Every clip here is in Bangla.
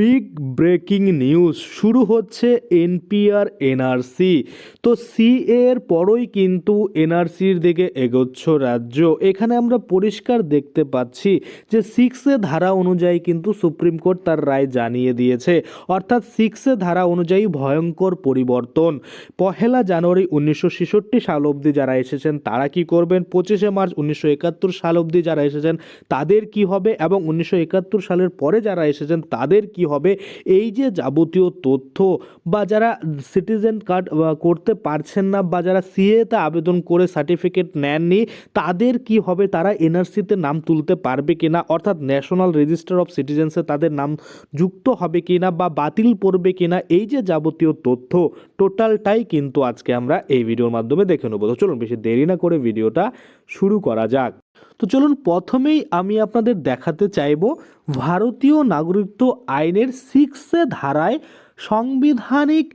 বিগ ব্রেকিং নিউজ শুরু হচ্ছে এনপিআর, এনআরসি। তো সিএ এর পরই কিন্তু এনআরসির দিকে এগোচ্ছ রাজ্য। এখানে আমরা পরিষ্কার দেখতে পাচ্ছি যে সিক্সে ধারা অনুযায়ী কিন্তু সুপ্রিম কোর্ট তার রায় জানিয়ে দিয়েছে। অর্থাৎ সিক্সে ধারা অনুযায়ী ভয়ঙ্কর পরিবর্তন। পহেলা জানুয়ারি উনিশশো ছেষট্টি সাল অবধি যারা এসেছেন তারা কি করবেন? পঁচিশে মার্চ উনিশশো একাত্তর সাল অবধি যারা এসেছেন তাদের কি হবে? এবং উনিশশো একাত্তর সালের পরে যারা এসেছেন তাদের কি হবে। এই যে যাবতীয় তথ্য বা যারা সিটিজেন কার্ড করতে পারছেন না বা যারা সিএতে আবেদন করে সার্টিফিকেট নেননি, তাদের কি হবে? তারা এনআরসিতে নাম তুলতে পারবে কিনা? অর্থাৎ ন্যাশনাল রেজিস্টার অফ সিটিজেন্সে তাদের নাম যুক্ত হবে কিনা বা বাতিল পড়বে কিনা? এই যে যাবতীয় তথ্য টোটালটাই কিন্তু আজকে আমরা এই ভিডিওর মাধ্যমে দেখে নেব। তো চলুন, বেশি দেরি না করে ভিডিওটা শুরু করা যাক। তো চলুন প্রথমেই আমি আপনাদের দেখাতে চাইব ভারতীয় নাগরিকত্ব আইনের সিক্সে ধারায় সাংবিধানিক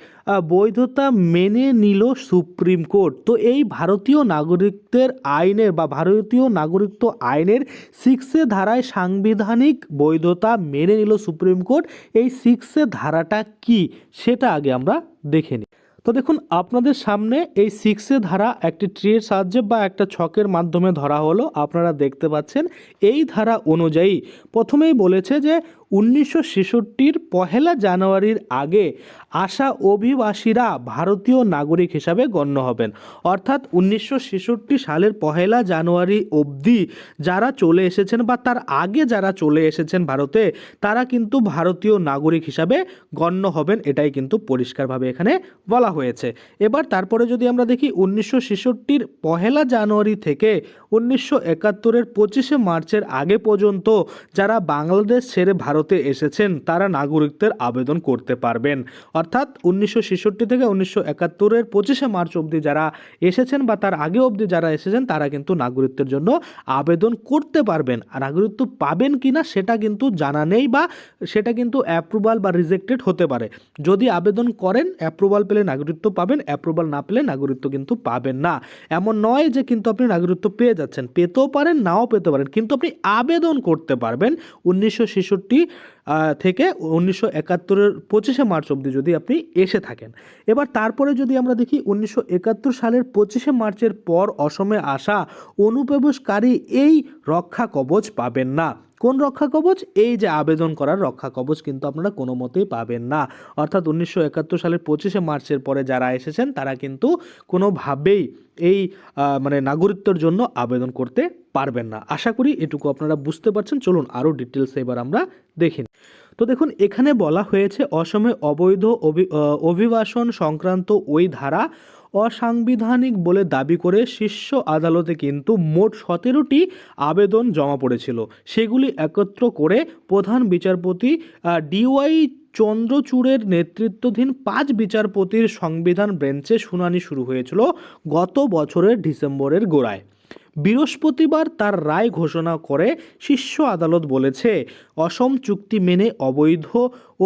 বৈধতা মেনে নিল সুপ্রিম কোর্ট। তো এই ভারতীয় নাগরিকদের আইনের বা ভারতীয় নাগরিকত্ব আইনের সিক্সে ধারায় সাংবিধানিক বৈধতা মেনে নিল সুপ্রিম কোর্ট। এই সিক্সে ধারাটা কি? সেটা আগে আমরা দেখে নিই। তো দেখুন, আপনাদের সামনে এই সিক্সে ধারা একটি ট্রির সাহায্যে বা একটা ছকের মাধ্যমে ধরা হলো। আপনারা দেখতে পাচ্ছেন, এই ধারা অনুযায়ী প্রথমেই বলেছে যে উনিশশো ছেষট্টির পহেলা জানুয়ারির আগে আসা অভিবাসীরা ভারতীয় নাগরিক হিসাবে গণ্য হবেন। অর্থাৎ উনিশশো ছেষট্টি সালের পহেলা জানুয়ারি অবধি যারা চলে এসেছেন বা তার আগে যারা চলে এসেছেন ভারতে, তারা কিন্তু ভারতীয় নাগরিক হিসাবে গণ্য হবেন। এটাই কিন্তু পরিষ্কারভাবে এখানে বলা হয়েছে। এবার তারপরে যদি আমরা দেখি উনিশশো ছেষট্টির পহেলা জানুয়ারি থেকে উনিশশো একাত্তরের পঁচিশে মার্চের আগে পর্যন্ত যারা বাংলাদেশ ছেড়ে ভারতে এসেছেন, তারা নাগরিকদের আবেদন করতে পারবেন। অর্থাৎ উনিশশো ছেষট্টি থেকে উনিশশো একাত্তরের পঁচিশে মার্চ অবধি যারা এসেছেন বা তার আগে অবধি যারা এসেছেন, তারা কিন্তু নাগরিকত্বের জন্য আবেদন করতে পারবেন। আর নাগরিকত্ব পাবেন কি না সেটা কিন্তু জানা নেই বা সেটা কিন্তু অ্যাপ্রুভাল বা রিজেক্টেড হতে পারে। যদি আবেদন করেন অ্যাপ্রুভাল পেলে নাগরিকত্ব পাবেন অ্যাপ্রুভাল না পেলে নাগরিকত্ব কিন্তু পাবেন না। এমন নয় যে কিন্তু আপনি নাগরিকত্ব পেয়ে যাচ্ছেন, পেতেও পারেন, নাও পেতে পারেন, কিন্তু আপনি আবেদন করতে পারবেন। উনিশশো ছেষট্টি থেকে উনিশশো একাত্তরের পঁচিশে মার্চ অবধি যদি আপনি এসে থাকেন। এবার তারপরে যদি আমরা দেখি উনিশশো একাত্তর সালের পঁচিশে মার্চের পর অসমে আসা অনুপ্রবেশকারী এই রক্ষা কবচ পাবেন না। কোন রক্ষা কবচ? এই যে আবেদন করার রক্ষা কবচ কিন্তু আপনারা কোনো মতেই পাবেন না। অর্থাৎ উনিশশো একাত্তর সালের পঁচিশে মার্চের পরে যারা এসেছেন, তারা কিন্তু কোনোভাবেই এই মানে নাগরিকত্বের জন্য আবেদন করতে পারবেন না। আশা করি এটুকু আপনারা বুঝতে পারছেন। চলুন আরও ডিটেলস এবার আমরা দেখি তো দেখুন, এখানে বলা হয়েছে, অসমে অবৈধ অভি- অভিবাসন সংক্রান্ত ওই ধারা অসাংবিধানিক বলে দাবি করে শীর্ষ আদালতে কিন্তু মোট সতেরোটি আবেদন জমা পড়েছিল। সেগুলি একত্র করে প্রধান বিচারপতি ডিওয়াই চন্দ্রচূড়ের নেতৃত্বাধীন পাঁচ বিচারপতির সংবিধান বেঞ্চে শুনানি শুরু হয়েছিল গত বছরের ডিসেম্বরের গোড়ায়। বৃহস্পতিবার তার রায় ঘোষণা করে শীর্ষ আদালত বলেছে, অসম চুক্তি মেনে অবৈধ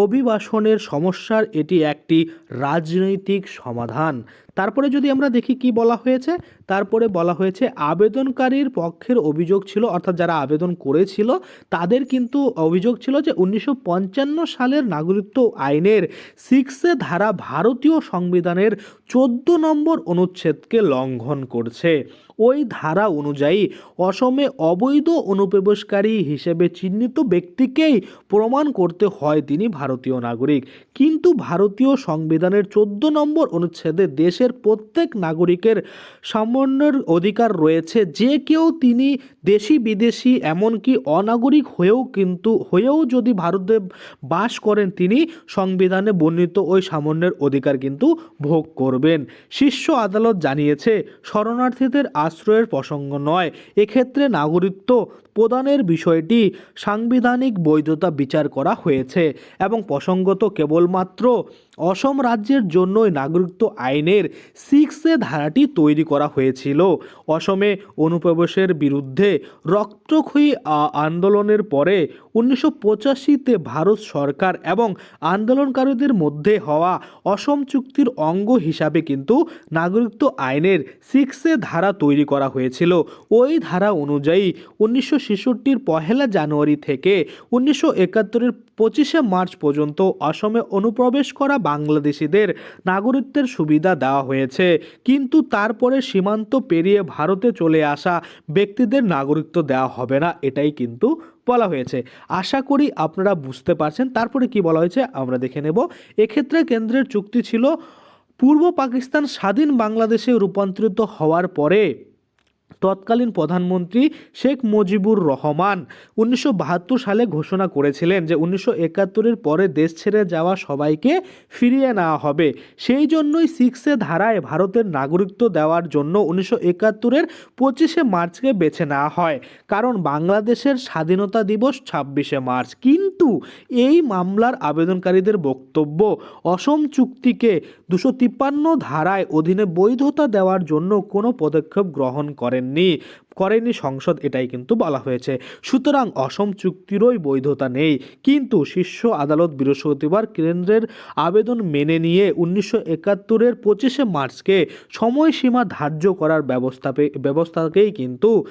অভিবাসনের সমস্যার এটি একটি রাজনৈতিক সমাধান। তারপরে যদি আমরা দেখি কি বলা হয়েছে, তারপরে বলা হয়েছে আবেদনকারীর পক্ষের অভিযোগ ছিল, অর্থাৎ যারা আবেদন করেছিল, তাদের কিন্তু অভিযোগ ছিল যে উনিশশো পঞ্চান্ন সালের নাগরিকত্ব আইনের সিক্সে ধারা ভারতীয় সংবিধানের চোদ্দ নম্বর অনুচ্ছেদকে লঙ্ঘন করছে। ওই ধারা অনুযায়ী অসমে অবৈধ অনুপ্রবেশকারী হিসেবে চিহ্নিত ব্যক্তিকেই প্রমাণ করতে হয় তিনি ভারতীয় নাগরিক। কিন্তু ভারতীয় সংবিধানের চোদ্দ নম্বর অনুচ্ছেদে দেশের প্রত্যেক নাগরিকের সামান্যের অধিকার রয়েছে। যে কেউ তিনি দেশি বিদেশি এমনকি অনাগরিক হয়েও কিন্তু, হয়েও যদি ভারতে বাস করেন, তিনি সংবিধানে বর্ণিত ওই সামান্যের অধিকার কিন্তু ভোগ করবেন। শীর্ষ আদালত জানিয়েছে, শরণার্থীদের আশ্রয়ের প্রসঙ্গ নয়। এক্ষেত্রে নাগরিকত্ব প্রদানের বিষয়টি সাংবিধানিক বৈধতা বিচার করা হয়েছে এবং প্রসঙ্গত কেবলমাত্র অসম রাজ্যের জন্যই নাগরিকত্ব আইনের সিক্সে ধারাটি তৈরি করা হয়েছিল। অসমে অনুপ্রবেশের বিরুদ্ধে রক্তক্ষয়ী আন্দোলনের পরে উনিশশো পঁচাশিতে ভারত সরকার এবং আন্দোলনকারীদের মধ্যে হওয়া অসম চুক্তির অঙ্গ হিসাবে কিন্তু নাগরিকত্ব আইনের সিক্সে ধারা তৈরি করা হয়েছিল। ওই ধারা অনুযায়ী উনিশশো ছেষট্টির পহেলা জানুয়ারি থেকে উনিশশো একাত্তরের পঁচিশে মার্চ পর্যন্ত অসমে অনুপ্রবেশ করা বাংলাদেশিদের নাগরিকত্বের সুবিধা দেওয়া হয়েছে। কিন্তু তারপরে সীমান্ত পেরিয়ে ভারতে চলে আসা ব্যক্তিদের নাগরিকত্ব দেওয়া হবে না, এটাই কিন্তু বলা হয়েছে। আশা করি আপনারা বুঝতে পারছেন। তারপরে কি বলা হয়েছে আমরা দেখে নেব। এক্ষেত্রে কেন্দ্রের চুক্তি ছিল পূর্ব পাকিস্তান স্বাধীন বাংলাদেশে রূপান্তরিত হওয়ার পরে তৎকালীন প্রধানমন্ত্রী শেখ মুজিবুর রহমান উনিশশো বাহাত্তর সালে ঘোষণা করেছিলেন যে উনিশশো একাত্তরের পরে দেশ ছেড়ে যাওয়া সবাইকে ফিরিয়ে নেওয়া হবে। সেই জন্যই সিক্সে ধারায় ভারতের নাগরিকত্ব দেওয়ার জন্য উনিশশো একাত্তরের পঁচিশে মার্চকে বেছে নেওয়া হয়। কারণ বাংলাদেশের স্বাধীনতা দিবস ছাব্বিশে মার্চ। কিন্তু এই মামলার আবেদনকারীদের বক্তব্য অসম চুক্তিকে দুশো তিপ্পান্ন ধারায় অধীনে বৈধতা দেওয়ার জন্য কোনো পদক্ষেপ গ্রহণ করেননি করেনি সংসদ, এটাই কিন্তু বলা হয়েছে। সুতরাং অসম চুক্তিরই বৈধতা নেই। কিন্তু শীর্ষ আদালত বৃহস্পতিবার কেন্দ্রের আবেদন মেনে নিয়ে উনিশশো একাত্তরের পঁচিশে মার্চকে সময়সীমা ধার্য করার ব্যবস্থা ব্যবস্থাকেই কিন্তু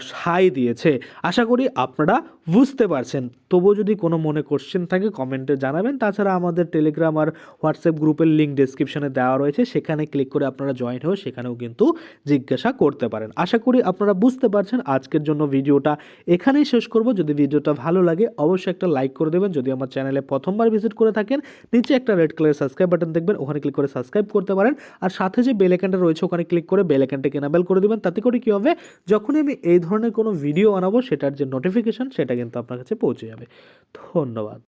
সায় দিয়েছে। আশা করি আপনারা বুঝতে পারছেন। তবুও যদি কোনো মনে কোশ্চেন থাকে কমেন্টে জানাবেন। তাছাড়া আমাদের টেলিগ্রাম আর হোয়াটসঅ্যাপ গ্রুপের লিঙ্ক ডেসক্রিপশনে দেওয়া রয়েছে। সেখানে ক্লিক করে আপনারা জয়েন হয়ে সেখানেও কিন্তু জিজ্ঞাসা করতে পারেন। আশা করি আপনারা বুঝতে পারছেন। আজকের জন্য ভিডিওটা এখানেই শেষ করব। যদি ভিডিওটা ভালো লাগে, অবশ্যই একটা লাইক করে দেবেন। যদি আমার চ্যানেলে প্রথমবার ভিজিট করে থাকেন, নিচে একটা রেড কালারের সাবস্ক্রাইব বাটন দেখবেন। ওখানে ক্লিক করে সাবস্ক্রাইব করতে পারেন। আর সাথে যে বেল রয়েছে, ওখানে ক্লিক করে বেল এনাবেল করে দেবেন। তাতে করে কী হবে? যখনই আমি এই ধরনের কোনো ভিডিও বানাবো, সেটার যে নোটিফিকেশন সেটা কিন্তু আপনার কাছে পৌঁছে যাবে। ধন্যবাদ।